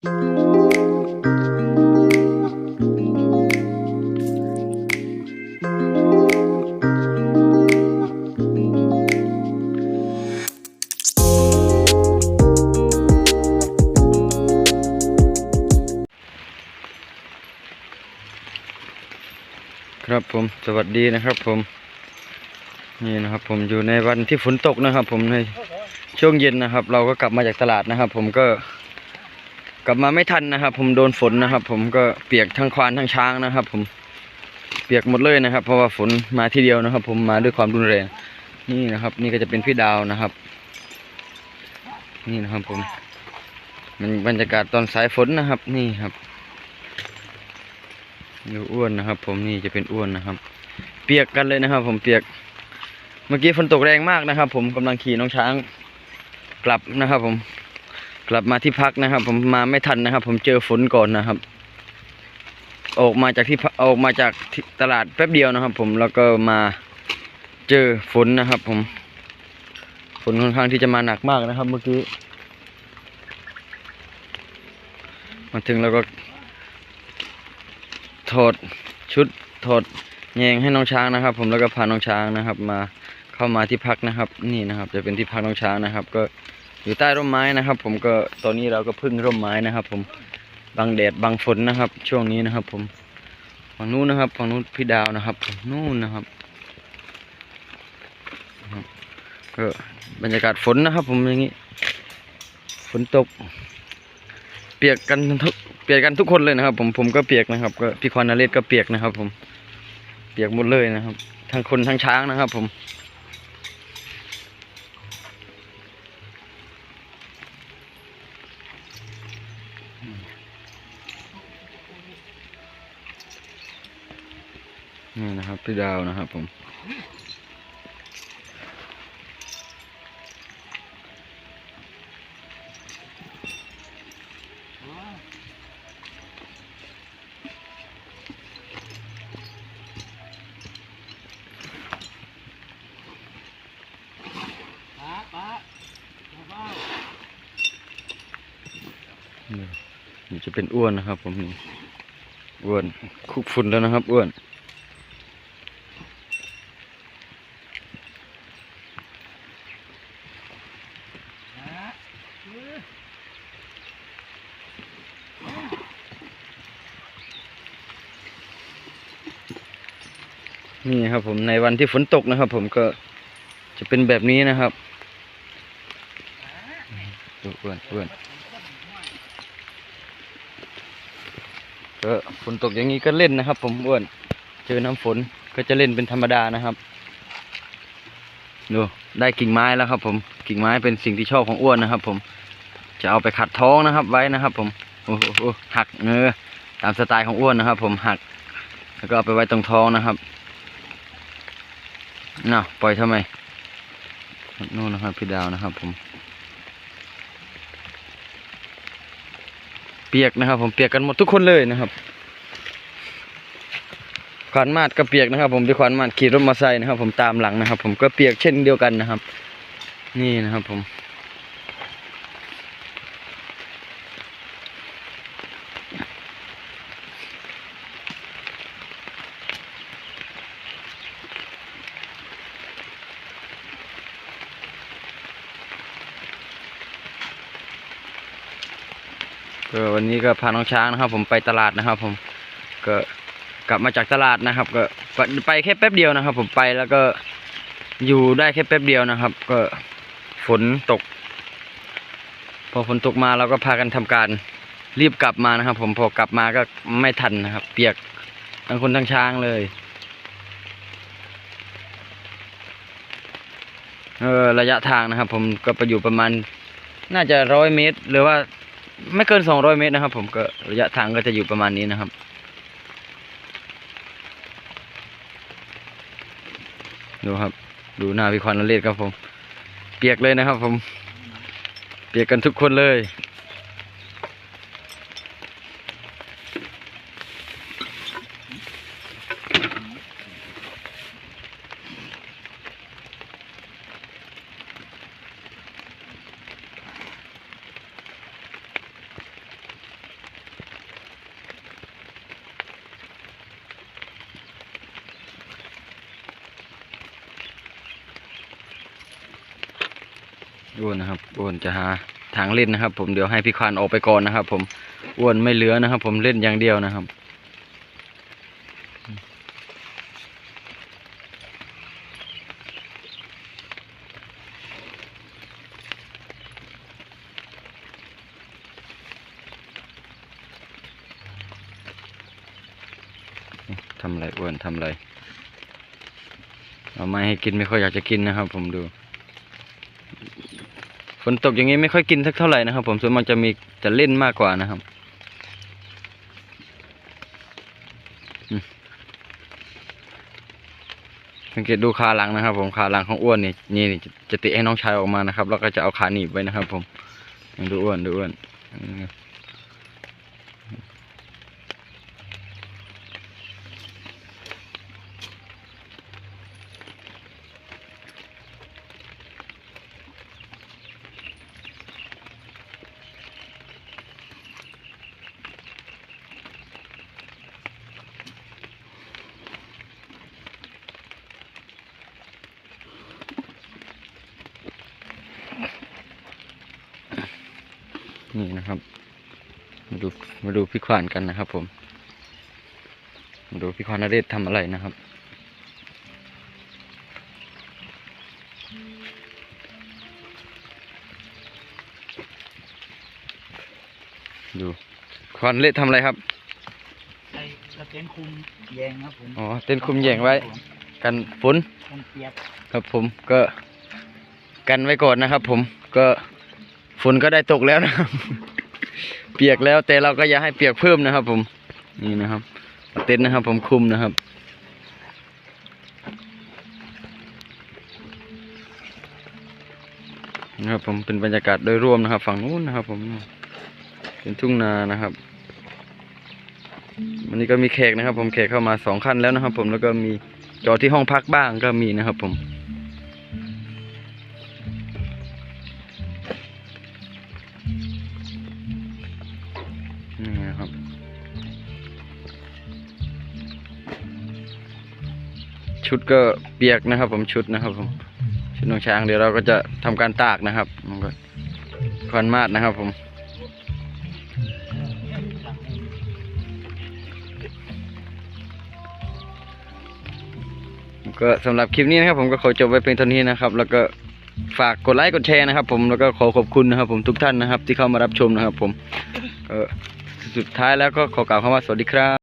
ครับผมสวัสดีนะครับผม นี่นะครับผมอยู่ในวันที่ฝนตกนะครับ ผมในช่วงเย็นนะครับ เราก็กลับมาจากตลาดนะครับ ผมก็ ลับมาไม่ทันนะครับ ผมโดนฝนนะครับ ผมก็เปียกทั้งควานทั้งช้างนะครับ ผมเปียกหมดเลยนะครับ เพราะว่าฝนมาทีเดียวนะครับ ผมมาด้วยความรุนแรงนี่นะครับ นี่ก็จะเป็นพี่ดาวนะครับ นี่นะครับผมมันบรรยากาศตอนสายฝนนะครับ นี่ครับดูอ้วนนะครับ ผมนี่จะเป็นอ้วนนะครับ เปียกกันเลยนะครับ ผมเปียก เมื่อกี้ฝนตกแรงมากนะครับ ผมกำลังขี่น้องช้างกลับนะครับ ผม กลับมาที่พักนะครับ ผมมาไม่ทันนะครับ ผมเจอฝนก่อนนะครับ ออกมาจากที่ออกมาจากตลาดแป๊บเดียวนะครับ ผมแล้วก็มาเจอฝนนะครับ ผมฝนค่อนข้างที่จะมาหนักมากนะครับ เมื่อกี้มาถึงแล้วก็ ถอดชุดถอดแยงให้น้องช้างนะครับ ผมแล้วก็พาน้องช้างนะครับ มาเข้ามาที่พักนะครับ นี่นะครับ จะเป็นที่พักน้องช้างนะครับ ก็ อยู่ใต้ร่มไม้นะครับ ผมก็ตอนนี้เราก็พึ่งร่มไม้นะครับ ผมบังแดดบังฝนนะครับ ช่วงนี้นะครับ ผมฝั่งนู้นนะครับฝั่งนู้นพี่ดาวนะครับผมนู่นนะครับนะครับก็บรรยากาศฝนนะครับ ผมอย่างนี้ฝนตก เปียกกันทุกเปียกกันทุกคนเลยนะครับ ผมผมก็เปียกนะครับ ก็พี่ควันนเรศก็เปียกนะครับ ผมเปียกหมดเลยนะครับ ทั้งคนทั้งช้างนะครับ ผม นี่นะครับพี่ดาวนะครับผมนี่นี่จะเป็นอ้วนนะครับ ผมนี่อ้วนคุกฝุ่นแล้วนะครับ อ้วน ๆนะเออ นี่ครับผมในวันที่ฝนตกนะครับ ผมก็จะเป็นแบบนี้นะครับดูอ้วนอ้วนก็ฝนตกอย่างนี้ก็เล่นนะครับ ผมอ้วนเจอน้ำฝนก็จะเล่นเป็นธรรมดานะครับดูได้กิ่งไม้แล้วครับ ผมกิ่งไม้เป็นสิ่งที่ชอบของอ้วนนะครับ ผมจะเอาไปขัดท้องนะครับ ไว้นะครับ ผมโอ้โหหักเงอตามสไตล์ของอ้วนนะครับ ผมหัก แล้วก็เอาไปไว้ตรงท้องนะครับ น่ะปล่อยทำไมนู่นนะครับพี่ดาวนะครับผม เปียกนะครับ ผมเปียกกันหมดทุกคนเลยนะครับขวัญมาดก็เปียกนะครับ ผมพี่ขวัญมาดขี่รถมอเตอร์ไซค์นะครับ ผมตามหลังนะครับ ผมก็เปียกเช่นเดียวกันนะครับ นี่นะครับผม ก็วันนี้ก็พาน้องช้างนะครับ ผมไปตลาดนะครับ ผมก็กลับมาจากตลาดนะครับ ก็ไปแค่แป๊บเดียวนะครับ ผมไปแล้วก็อยู่ได้แค่แป๊บเดียวนะครับ ก็ฝนตก พอฝนตกมาเราก็พากันทำการรีบกลับมานะครับ ผมพอกลับมาก็ไม่ทันนะครับ เปียกทั้งคนทั้งช้างเลยเออระยะทางนะครับ ผมก็ไปอยู่ประมาณน่าจะร้อยเมตร หรือว่า ไม่เกินสองร้อยเมตรนะครับ ผมก็ระยะทางก็จะอยู่ประมาณนี้นะครับ ดูครับ ดูหน้าพี่ควันนเรศครับผม เปียกเลยนะครับ ผม เปียกกันทุกคนเลย อ้วนนะครับอ้วนจะหาทางเล่นนะครับ ผมเดี๋ยวให้พี่ควานออกไปก่อนนะครับ ผมอ้วนไม่เหลือนะครับ ผมเล่นอย่างเดียวนะครับทำอะไรอ้วนทำอะไรเอาไม่ให้กินไม่ค่อยอยากจะกินนะครับ ผมดู ฝนตกอย่างนี้ไม่ค่อยกินสักเท่าไหร่นะครับ ผมส่วนมากจะมีจะเล่นมากกว่านะครับสังเกตดูขาหลังนะครับ ผมขาหลังของอ้วนนี่นี่จะจะติให้น้องชายออกมานะครับ แล้วก็จะเอาขาหนีบไว้นะครับ ผมดูอ้วนดูอ้วน นี่นะครับ มาดูมาดูพี่ควานกันนะครับ ผม มาดูพี่ควานนเรศทำอะไรนะครับ ดูควานนเรศทำอะไรครับไอ้กระเต็นคุมแยงครับผมอ๋อเต้นคุมแยงไว้ กันฝนมันเปียกครับผมก็ กันไว้ก่อนนะครับ ผมก็ ฝนก็ได้ตกแล้วนะครับ เปียกแล้วแต่เราก็อย่าให้เปียกเพิ่มนะครับ ผม นี่นะครับเต็นนะครับ ผมคุมนะครับนะครับผมเป็นบรรยากาศโดยรวมนะครับ ฝั่งนู้นนะครับ ผมเป็นทุ่งนานะครับวันนี้ก็มีแขกนะครับ ผมแขกเข้ามาสองคันแล้วนะครับ ผมแล้วก็มีจอที่ห้องพักบ้างก็มีนะครับ ผม ชุดก็เปียกนะครับ ผมชุดนะครับ ผมชุดน้องช้างเดี๋ยวเราก็จะทำการตากนะครับมันก็ควันมาดนะครับ ผมก็สำหรับคลิปนี้นะครับ ผมก็ขอจบไว้เพียงเท่านี้นะครับ แล้วก็ฝากกดไลค์กดแชร์นะครับ ผมแล้วก็ขอขอบคุณนะครับ ผมทุกท่านนะครับ ที่เข้ามารับชมนะครับ ผมสุดท้ายแล้วก็ขอกล่าวคำว่าสวัสดีครับ